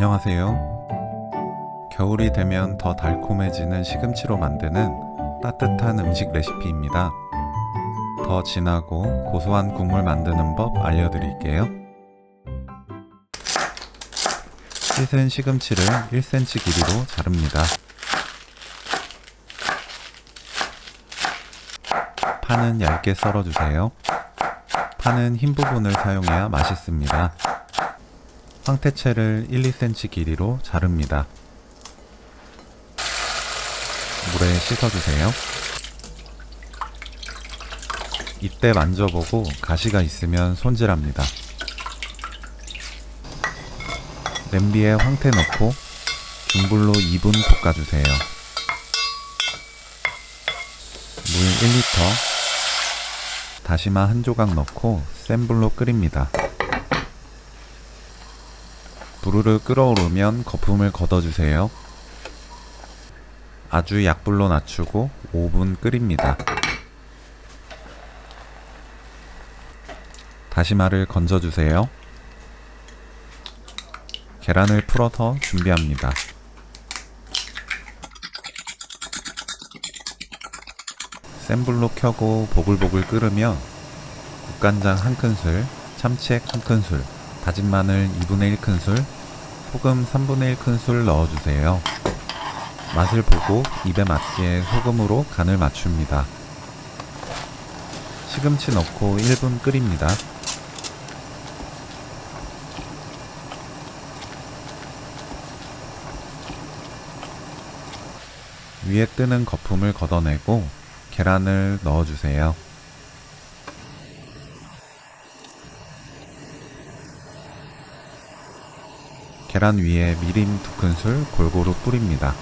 안녕하세요. 겨울이 되면 더 달콤해지는 시금치로 만드는 따뜻한 음식 레시피입니다. 더 진하고 고소한 국물 만드는 법 알려드릴게요. 씻은 시금치를 1cm 길이로 자릅니다. 파는 얇게 썰어주세요. 파는 흰 부분을 사용해야 맛있습니다. 황태채를 1, 2cm 길이로 자릅니다. 물에 씻어주세요. 이때 만져보고 가시가 있으면 손질합니다. 냄비에 황태 넣고 중불로 2분 볶아주세요. 물 1리터, 다시마 한 조각 넣고 센 불로 끓입니다. 부르르 끓어오르면 거품을 걷어주세요. 아주 약불로 낮추고 5분 끓입니다. 다시마를 건져주세요. 계란을 풀어서 준비합니다. 센 불로 켜고 보글보글 끓으면 국간장 한 큰술, 참치액 한 큰술, 다진 마늘 2분의 1 큰술, 소금 3분의 1 큰술 넣어주세요. 맛을 보고 입에 맞게 소금으로 간을 맞춥니다. 시금치 넣고 1분 끓입니다. 위에 뜨는 거품을 걷어내고 계란을 넣어주세요. 계란 위에 미림 두 큰술 골고루 뿌립니다.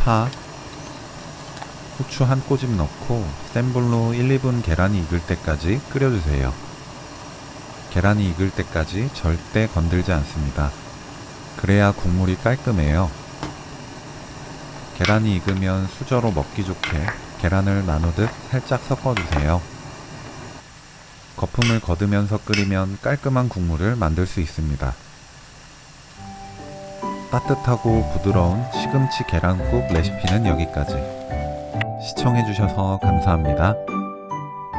파, 후추 한 꼬집 넣고 센 불로 1, 2분 계란이 익을 때까지 끓여주세요. 계란이 익을 때까지 절대 건들지 않습니다. 그래야 국물이 깔끔해요. 계란이 익으면 수저로 먹기 좋게 계란을 나누듯 살짝 섞어주세요. 거품을 걷으면서 끓이면 깔끔한 국물을 만들 수 있습니다. 따뜻하고 부드러운 시금치 계란국 레시피는 여기까지. 시청해주셔서 감사합니다.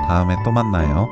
다음에 또 만나요.